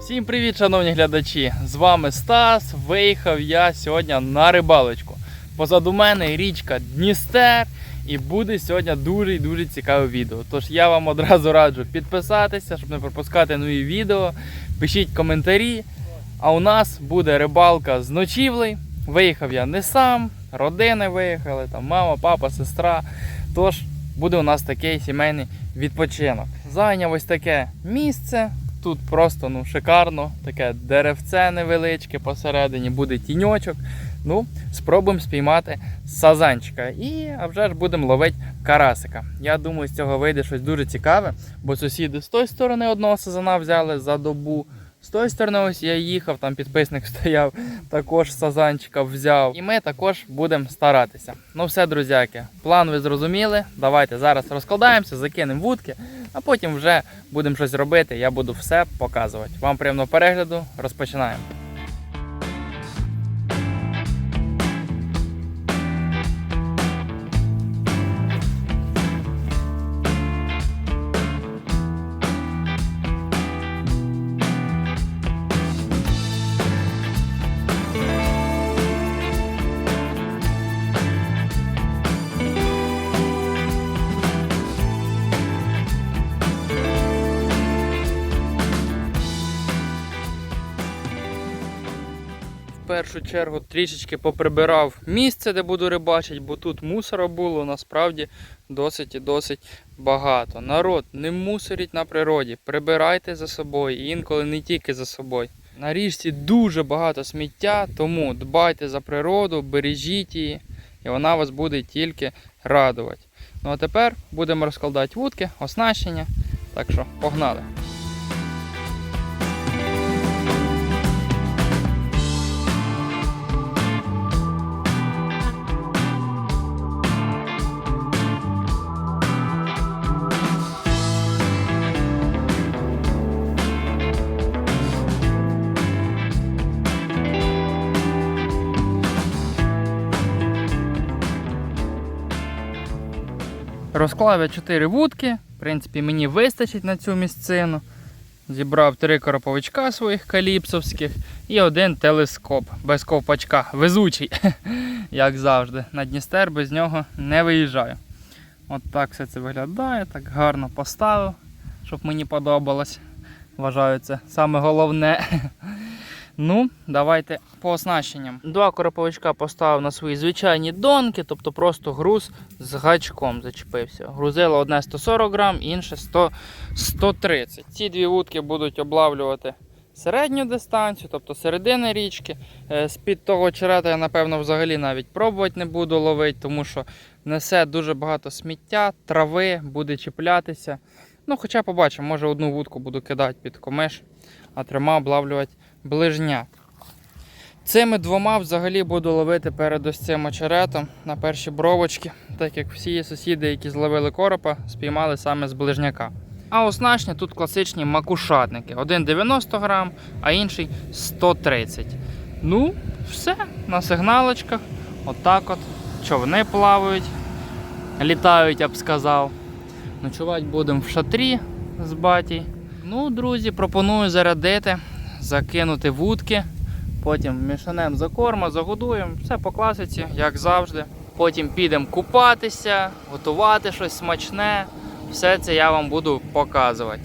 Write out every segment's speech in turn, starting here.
Всім привіт, шановні глядачі! З вами Стас. Виїхав я сьогодні на рибалочку. Позаду мене річка Дністер. І буде сьогодні дуже і дуже цікаве відео. Тож я вам одразу раджу підписатися, щоб не пропускати нові відео. Пишіть коментарі. А у нас буде рибалка з ночівлею. Виїхав я не сам, родини виїхали, там мама, папа, сестра. Тож буде у нас такий сімейний відпочинок. Зайняв ось таке місце. Тут просто ну, шикарно, таке деревце невеличке посередині, буде тіньочок. Ну, спробуємо спіймати сазанчика. І а вже ж будемо ловити карасика. Я думаю, з цього вийде щось дуже цікаве, бо сусіди з тої сторони одного сазана взяли за добу. З тої сторони, ось я їхав, там підписник стояв, також сазанчика взяв. І ми також будемо старатися. Ну все, друзяки, план ви зрозуміли. Давайте зараз розкладаємося, закинемо вудки, а потім вже будемо щось робити. Я буду все показувати. Вам приємного перегляду, розпочинаємо. В першу чергу трішечки поприбирав місце, де буду рибачити, бо тут мусора було насправді досить і досить багато. Народ, не мусоріть на природі, прибирайте за собою, інколи не тільки за собою. На річці дуже багато сміття, тому дбайте за природу, бережіть її, і вона вас буде тільки радувати. Ну а тепер будемо розкладати вудки, оснащення. Так що погнали! Розклав я 4 вудки. В принципі, мені вистачить на цю місцину. Зібрав три короповичка своїх каліпсовських і один телескоп без ковпачка. Везучий, як завжди. На Дністер без нього не виїжджаю. От так все це виглядає, так гарно поставив, щоб мені подобалось. Вважаю, це саме головне. Ну, давайте по оснащенням. Два короповичка поставив на свої звичайні донки, тобто просто груз з гачком зачепився. Грузило одне 140 грам, інше 100, 130. Ці дві вудки будуть облавлювати середню дистанцію, тобто середини річки. Е, З-під того черета я, напевно, взагалі навіть пробувати не буду ловити, тому що несе дуже багато сміття, трави, буде чіплятися. Ну, хоча побачимо, може одну вудку буду кидати під комиш, а трьома облавлювати ближня. Цими двома взагалі буду ловити перед ось цим очеретом на перші бровочки, так як всі сусіди, які зловили коропа, спіймали саме з ближняка. А оснащення тут класичні макушатники. Один 90 грам, а інший 130. Ну, все, на сигналочках. Отак от. Човни плавають, літають, я б сказав. Ночувати будемо в шатрі з батій. Ну, друзі, пропоную зарядити закинути вудки, потім мішанем за корма, загодуємо, все по класиці, як завжди. Потім підемо купатися, готувати щось смачне. Все це я вам буду показувати.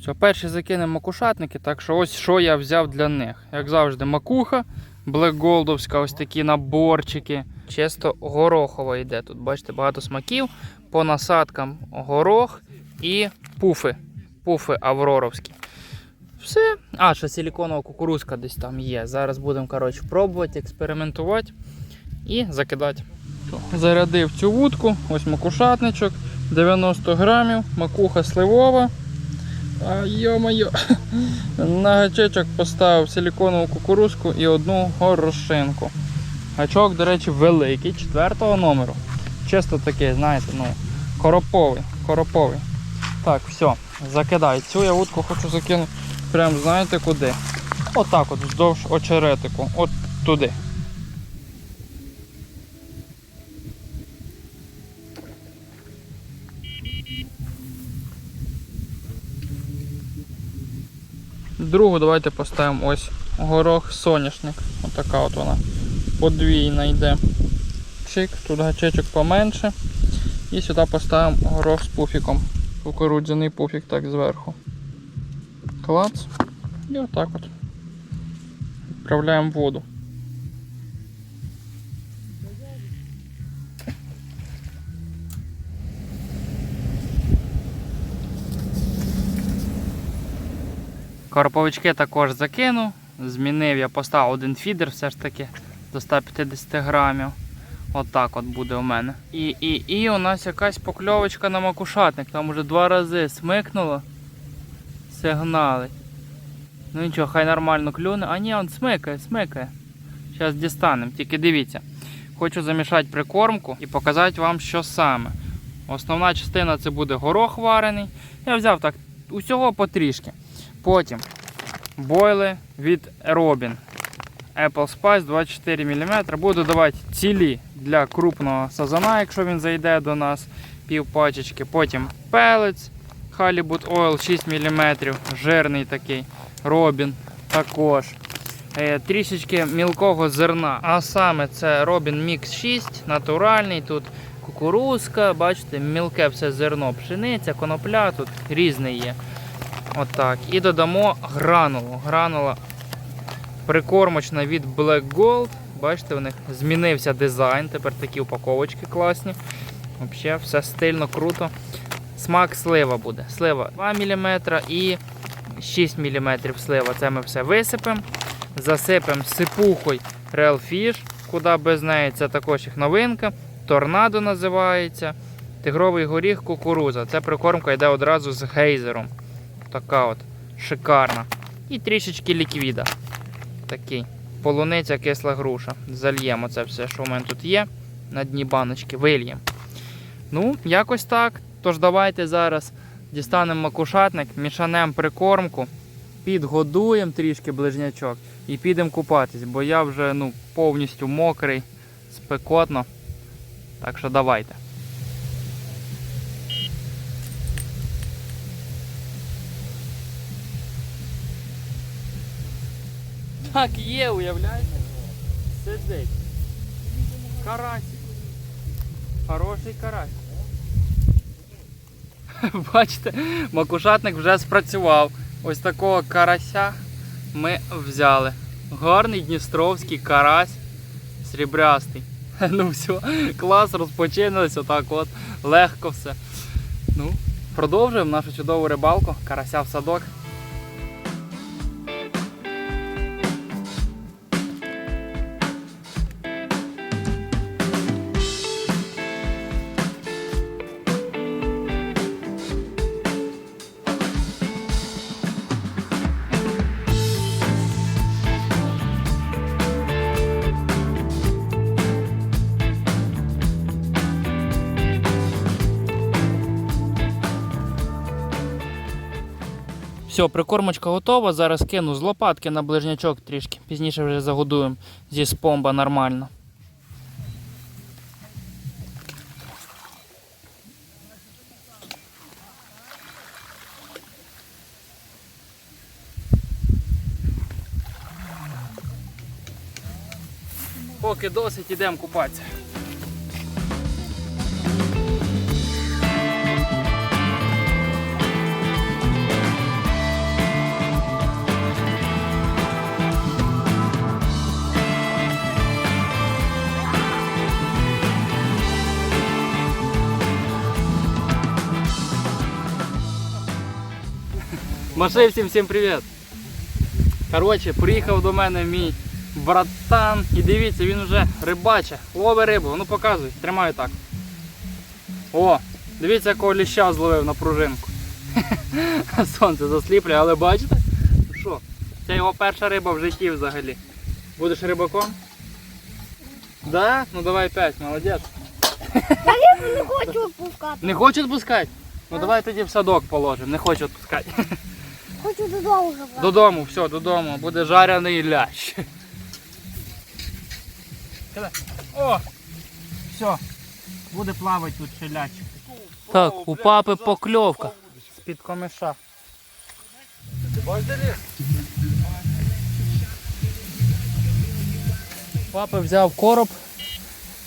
Все, перші закинемо макушатники, так що ось що я взяв для них. Як завжди, макуха, блекголдовська, ось такі наборчики. Чисто горохова йде. Тут, бачите, багато смаків. По насадкам горох і пуфи. Пуфи авроровські. Все. А, ще силіконова кукурузка десь там є. Зараз будемо коротше, пробувати, експериментувати і закидати. Зарядив цю вудку, ось макушатничок, 90 грамів, макуха сливова. А йо-моє, на гачечок поставив силіконову кукурузку і одну горошинку. Гачок, до речі, великий, четвертого номеру. Чисто такий, знаєте, ну, короповий. короповий. Так, все, закидай. Цю я вудку хочу закинути. Прям знаєте куди? Отак от вздовж очеретику. От туди. Другу давайте поставимо ось горох соняшник. Отака от вона. Подвійна йде. Чик, тут гачечок поменше. І сюди поставимо горох з пуфіком. Кукурудзяний пуфік так зверху. Клац. І отак от. Відправляємо в воду. Карповички також закинув. Змінив я поставив один фідер все ж таки до 150 грамів. Отак от буде у мене. І, і, і у нас якась покльовочка на макушатник. Там уже два рази смикнуло. Сигнали. Ну нічого, хай нормально клюне. А ні, він смикає, смикає. Зараз дістанемо. Тільки дивіться. Хочу замішати прикормку і показати вам, що саме. Основна частина це буде горох варений. Я взяв так усього потрішки. Потім бойли від Robin. Apple Spice 24 мм. Буду давати цілі для крупного сазана, якщо він зайде до нас пів пачечки. Потім пелець Halibut Oil 6 мм, жирний такий. Robin також. Е, Трішечки мілкого зерна. А саме це Robin Mix 6, натуральний. Тут кукурузка, бачите, мілке все зерно, пшениця, конопля, тут різне є. Отак. І додамо гранулу. Гранула прикормочна від Black Gold. Бачите, у них змінився дизайн. Тепер такі упаковочки класні. Взагалі, все стильно, круто. Смак слива буде. Слива 2 мм і 6 мм слива. Це ми все висипемо. Засипемо сипухою Real Fish, куди без неї це також їх новинка. Торнадо називається. Тигровий горіх кукуруза. Це прикормка йде одразу з гейзером. Така от шикарна. І трішечки ліквіда. Такий. Полуниця кисла груша. Зальємо це все, що у мене тут є. На дні баночки. Вильємо. Ну, якось так. Тож давайте зараз дістанемо макушатник, мішанемо прикормку, підгодуємо трішки ближнячок і підемо купатись, бо я вже ну, повністю мокрий, спекотно. Так що давайте. Так є, уявляєте? Сидить. Карась. Хороший карась. Бачите, макушатник вже спрацював. Ось такого карася ми взяли. Гарний дністровський карась срібрястий. Ну все, клас, розпочинилось отак от, легко все. Ну, продовжуємо нашу чудову рибалку. Карася в садок. Все, прикормочка готова. Зараз кину з лопатки на ближнячок трішки. Пізніше вже загодуємо зі спомба нормально. Поки досить, ідемо купатися. Маши всім привіт! Коротше, приїхав до мене мій братан і дивіться, він вже рибаче, ловить рибу, ну показуй, тримаю так. О, дивіться, якого ліща зловив на пружинку. Сонце засліплює, але бачите? Що? Це його перша риба в житті взагалі. Будеш рибаком? Да? Ну давай 5, молодець. Не хочу відпускати. Не хочеш відпускати? Ну давай тоді в садок положимо, не хочу відпускати. Хочу додому забрати. Додому, все, додому. Буде жарений лящ. О! Все. Буде плавати тут ще лящ. Так, у папи покльовка. З-під комиша. Папа взяв короб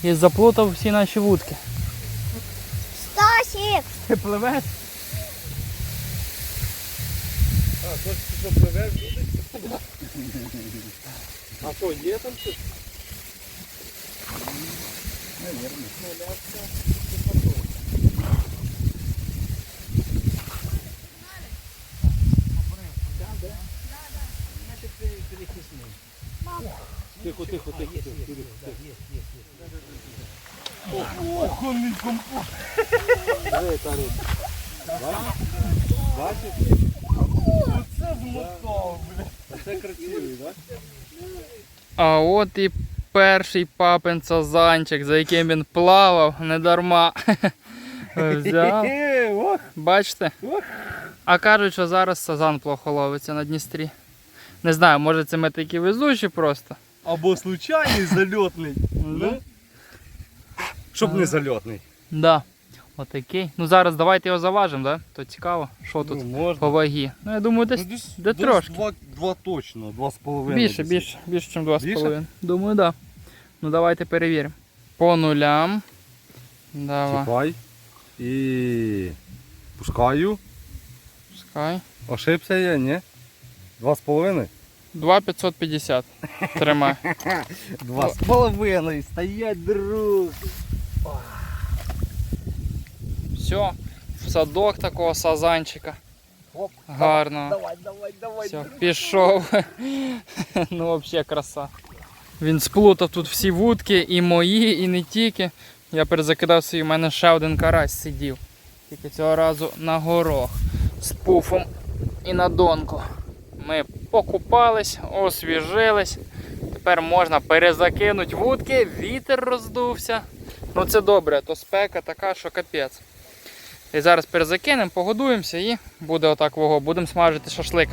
і заплутав всі наші вудки. Стасик! Ти пливеш? А, хочеш, що пливеш буде? А що, є там щось? Тихо, тихо, тихо, тихо, тихо. Ох, он мій компот. Бачиш? Оце змотав, бля. Це красивий, так? А от і перший папин сазанчик, за яким він плавав, не дарма. Взяв. Бачите? А кажуть, що зараз сазан плохо ловиться на Дністрі. Не знаю, може це ми такі везучі просто. Або случайний зальотний. Да. Щоб не зальотний. Да. Отакий. Ну зараз давайте його заважимо, да? То цікаво, що тут Ну, можна. по вагі. Ну я думаю, десь Ну, десь, де десь трошки. Два, два точно, два з половиною. більше, більше, більше, ніж два з Більше? половиною. Думаю, так. Да. Ну давайте перевіримо. По нулям. Давай. Чіпай. І пускаю. Пускай. Ошибся я, ні? Два з половиною? 2,550. Тримай. Два з половиною. Стоять, друг. Все. В садок такого сазанчика. Оп. Гарно. Давай, давай, давай. Все, пішов. ну взагалі краса. Він сплутав тут всі вудки, і мої, і не тільки. Я перезакидав свій, у мене ще один карась сидів. Тільки цього разу на горох з пуфом і на донку. Ми покупались, освіжились. Тепер можна перезакинути вудки, вітер роздувся. Ну це добре, то спека така, що капець. І зараз перезакинемо, погодуємося і буде отак вого. Будемо смажити шашлик.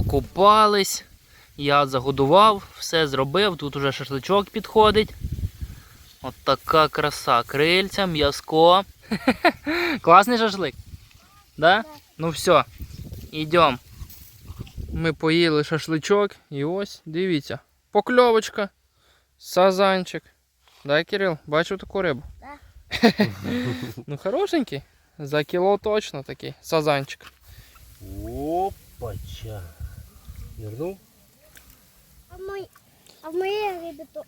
Покупались, я загодував, все зробив, тут уже шашличок підходить. От така краса. Крильця, м'язко. Класний шашлик. Да? Ну все, йдемо. Ми поїли шашличок і ось, дивіться, покльовочка, сазанчик. Да, Кирил, бачив таку рибу? Да. ну хорошенький. За кіло точно такий сазанчик. Опача. Вернув? А в мої, а в моїй рибі то...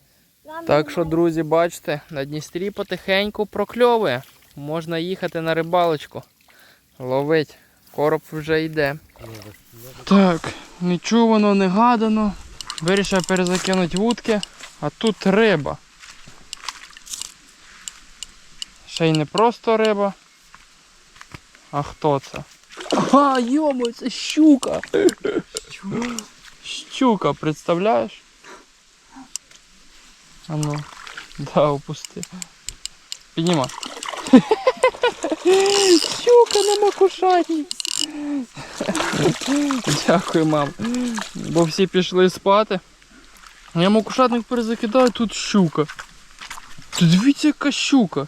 Так що, друзі, бачите, на Дністрі потихеньку прокльовує. Можна їхати на рибалочку. Ловить. Короб вже йде. Так, нечувано, не гадано. Вирішив перезакинути вудки, а тут риба. Ще й не просто риба. А хто це? А, йомо, це щука! Щука, представляєш? А ну, да, опусти. Піднімай. Щука на макушатні. Дякую, мам. Бо всі пішли спати. Я макушатник перезакидаю, тут щука. Тут дивіться, яка щука.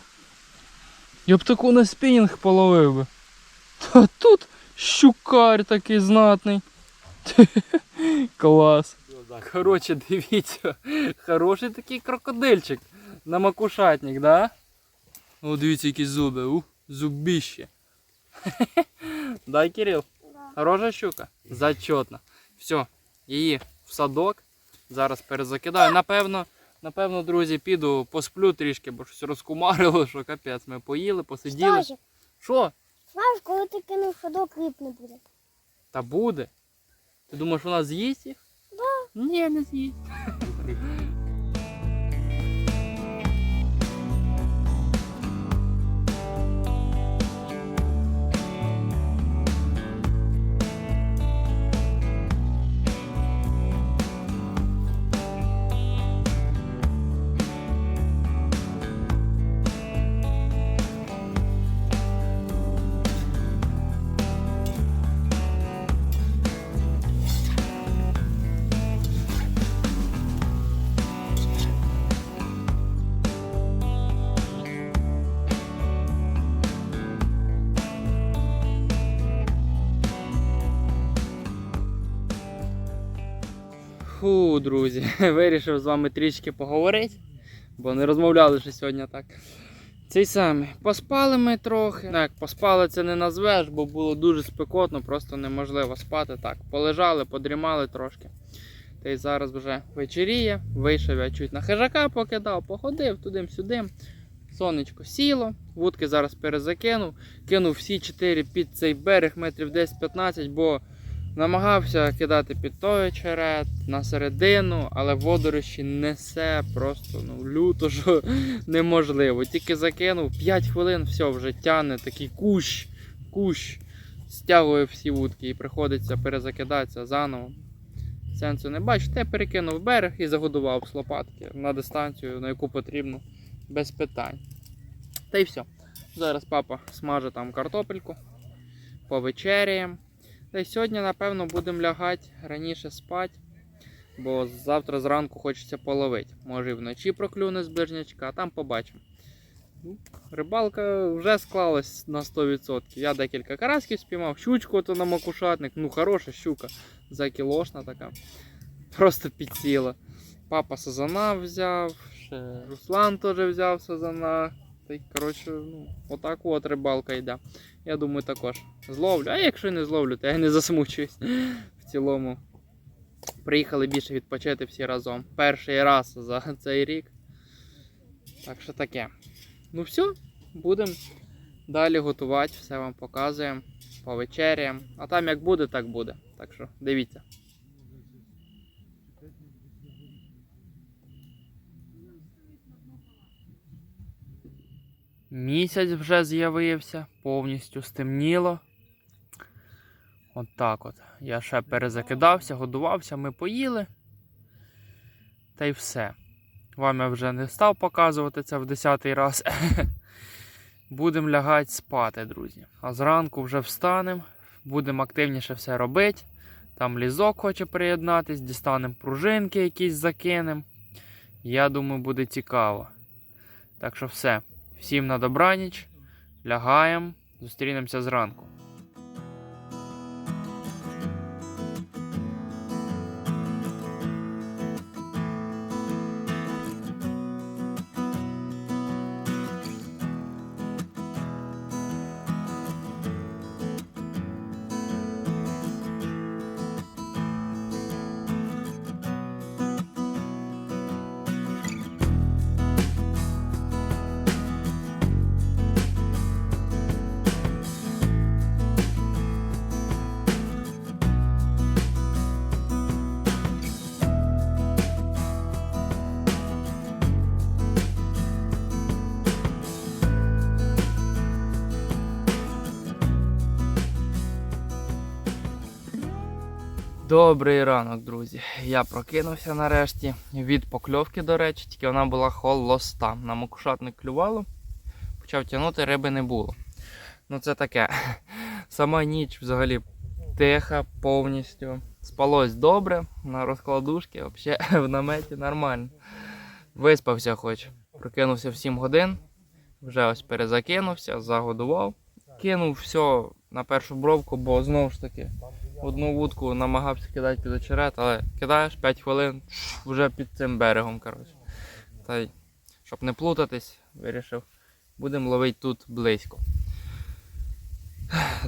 Я б таку на спінінг половив би. А тут щукар такий знатний. Клас. Коротше, дивіться, хороший такий крокодильчик на макушатник, да? О, дивіться, які зуби, у, зубіще. Да, Кирил? Да. Хороша щука? Зачетно. Все, її в садок. Зараз перезакидаю. Напевно, напевно, друзі, піду посплю трішки, бо щось розкумарило, що капець. Ми поїли, посиділи. Що? Знаєш, коли ти кинув ходок, риб не буде. Та буде. Ти думаєш, вона з'їсть їх? Да. Ні, не з'їсть. Друзі, вирішив з вами трішки поговорити, бо не розмовляли ще сьогодні так. Цей самий. Поспали ми трохи. Як поспали це не назвеш, бо було дуже спекотно, просто неможливо спати. Так, полежали, подрімали трошки. Та й зараз вже вечеріє. Вийшов я чуть на хижака покидав, походив туди-сюди. Сонечко сіло, вудки зараз перезакинув. Кинув всі чотири під цей берег метрів 10-15, бо намагався кидати під той очерет, на середину, але водорощі несе просто ну, люто, що неможливо. Тільки закинув 5 хвилин, все, вже тяне такий кущ, кущ, стягує всі вудки і приходиться перезакидатися заново. Сенсу не бачу, те перекинув берег і загодував з лопатки на дистанцію, на яку потрібно, без питань. Та й все. Зараз папа смаже там картопельку, повечеряємо. Та й сьогодні, напевно, будемо лягати раніше спати, бо завтра зранку хочеться половити. Може і вночі проклюне з ближнячка, а там побачимо. Ну, Рибалка вже склалась на 100%. Я декілька карасків спіймав, щучку то на макушатник, ну хороша щука, за кілошна така. Просто підсіла. Папа сазана взяв, ще Руслан теж взяв сазана. Та й, коротше, ну, отак от рибалка йде. Я думаю, також зловлю. А якщо не зловлю, то я не засмучуюсь. В цілому. Приїхали більше відпочити всі разом. Перший раз за цей рік. Так що таке. Ну все, будемо далі готувати, все вам показуємо. Повечеряємо. А там як буде, так буде. Так що дивіться. Місяць вже з'явився, повністю стемніло. От так от. Я ще перезакидався, годувався, ми поїли. Та й все. Вам я вже не став показувати це в десятий раз. Будемо лягати спати, друзі. А зранку вже встанемо, будемо активніше все робити. Там лізок хоче приєднатись, дістанемо пружинки якісь закинемо. Я думаю, буде цікаво. Так що все. Всім на добраніч. Лягаємо. Зустрінемося зранку. Добрий ранок, друзі. Я прокинувся нарешті від покльовки, до речі, тільки вона була холоста. На макушатник клювало, почав тягнути, риби не було. Ну це таке. Сама ніч взагалі тиха повністю. Спалось добре на розкладушці, взагалі в наметі нормально. Виспався хоч. Прокинувся в 7 годин, вже ось перезакинувся, загодував. Кинув все на першу бровку, бо знову ж таки одну вудку намагався кидати під очерет, але кидаєш 5 хвилин вже під цим берегом. коротше. Та й, щоб не плутатись, вирішив, будемо ловити тут близько.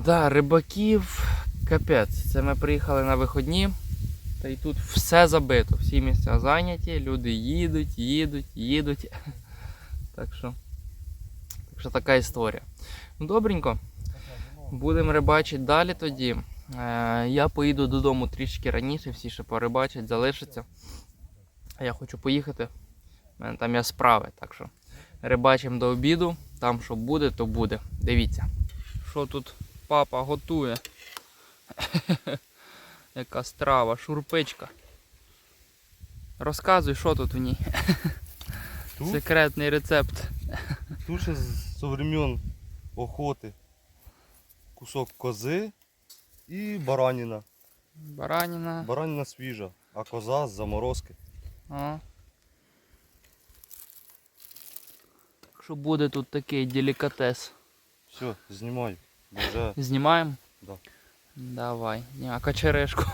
Да, рибаків капець. Це ми приїхали на виходні. Та й тут все забито, всі місця зайняті, люди їдуть, їдуть, їдуть. Так що, так що така історія. Ну, добренько. Будемо рибачити далі тоді. Е, я поїду додому трішки раніше, всі ще порибачать, залишаться. А я хочу поїхати. У мене там є справи, так що рибачимо до обіду. Там що буде, то буде. Дивіться. Що тут папа готує. Яка страва, шурпичка. Розказуй, що тут в ній. Тут? Секретний рецепт. Тут ще з времен охоти кусок кози і бараніна. Бараніна. Бараніна свіжа, а коза з заморозки. Так що буде тут такий делікатес. Все, знімаю. Вже Знімаємо? Да. Давай. Ні, А качерешку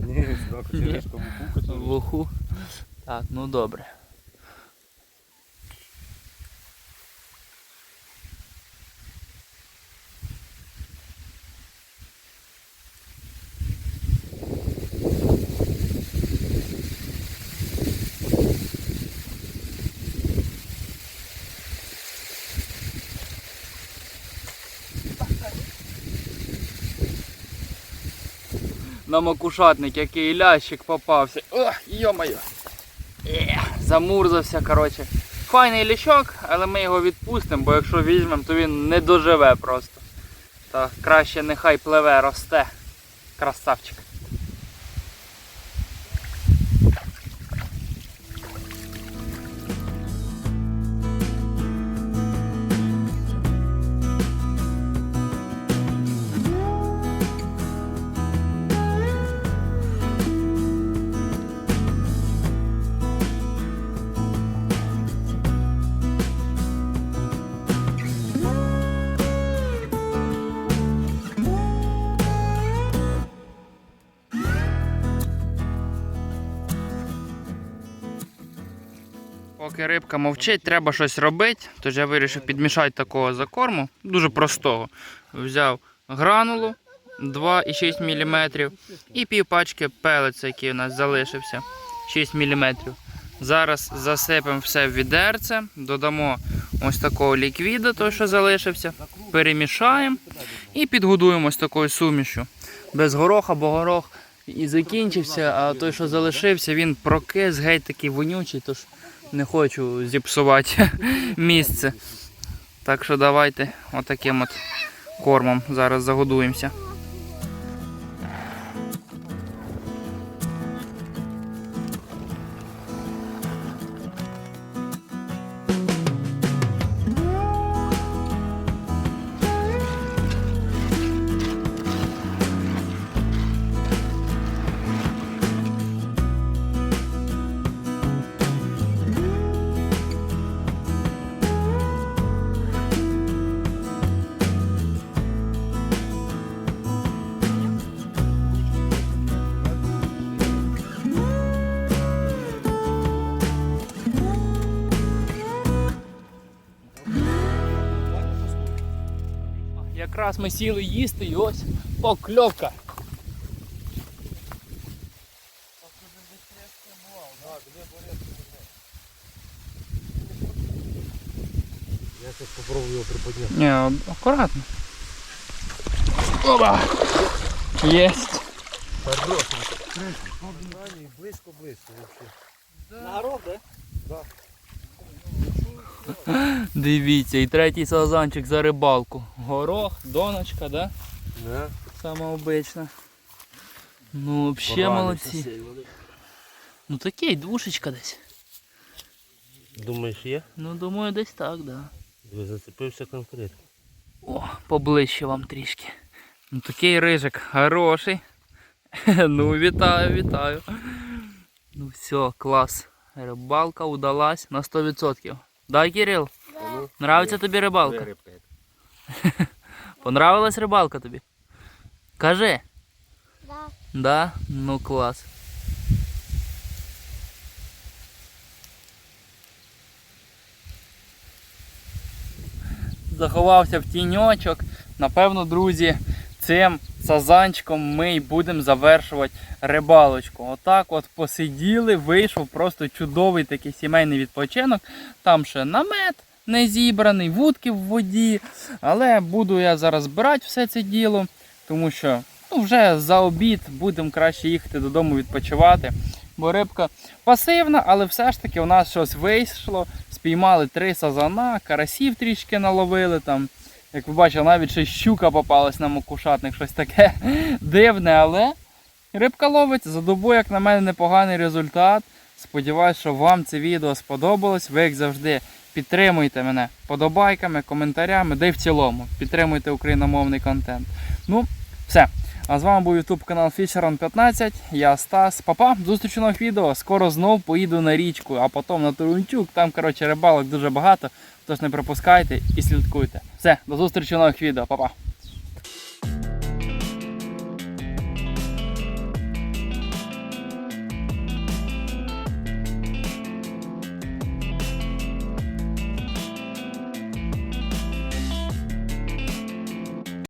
ні, так, черешка вуху в луху. Так, ну добре. На макушатник, який лящик попався. Ох, йо-моє. Е, Замурзався, коротше. Файний ліщок, але ми його відпустимо, бо якщо візьмемо, то він не доживе просто. Та краще нехай пливе, росте. Красавчик. Поки рибка мовчить, треба щось робити. Тож я вирішив підмішати такого закорму, дуже простого. Взяв гранулу 2,6 мм і пів пачки пелеца, який у нас залишився 6 мм. Зараз засипемо все в відерце, додамо ось такого ліквіда, той, що залишився, перемішаємо і підгодуємо ось такою сумішю. Без гороха, бо горох і закінчився, а той, що залишився, він прокис, геть такий вонючий, тож не хочу зіпсувати місце. Так що давайте отаким от кормом зараз загодуємося. Ми сіли їсти і ось покльовка. Я зараз спробую його приподняти. Ні, акуратно. Оба! Єсть. Близько-близько взагалі. Народ, да? Дивіться, і третій сазанчик за рибалку. Горох, доночка, да? Не. Сама обична. Ну, взагалі молодці. Ну такий, двушечка десь. Думаєш, є? Ну, думаю, десь так, да. Диви, зацепився конкретно. О, поближче вам трішки. Ну такий рижик хороший. ну, вітаю, вітаю. Ну все, клас. Рибалка удалась на 100%. Да, Кирил? Нравиться тобі рибалка? Понравилась рибалка тобі? Кажи. Да. Да? Ну клас. Заховався в тіньочок. Напевно, друзі, цим сазанчиком ми й будемо завершувати рибалочку. Отак от посиділи, вийшов просто чудовий такий сімейний відпочинок. Там ще намет не зібраний, вудки в воді. Але буду я зараз збирати все це діло, тому що ну, вже за обід будемо краще їхати додому відпочивати. Бо рибка пасивна, але все ж таки у нас щось вийшло. Спіймали три сазана, карасів трішки наловили там. Як ви бачили, навіть ще щука попалась на макушатник, щось таке дивне, але рибка ловить. За добу, як на мене, непоганий результат. Сподіваюсь, що вам це відео сподобалось. Ви, як завжди, підтримуйте мене подобайками, коментарями, й в цілому. Підтримуйте україномовний контент. Ну, все. А з вами був YouTube канал Fisheron 15. Я Стас. Папа, до зустрічі в нових відео. Скоро знов поїду на річку, а потім на Турунчук. Там, коротше, рибалок дуже багато. Тож не пропускайте і слідкуйте. Все, до зустрічі в нових відео. Па-па.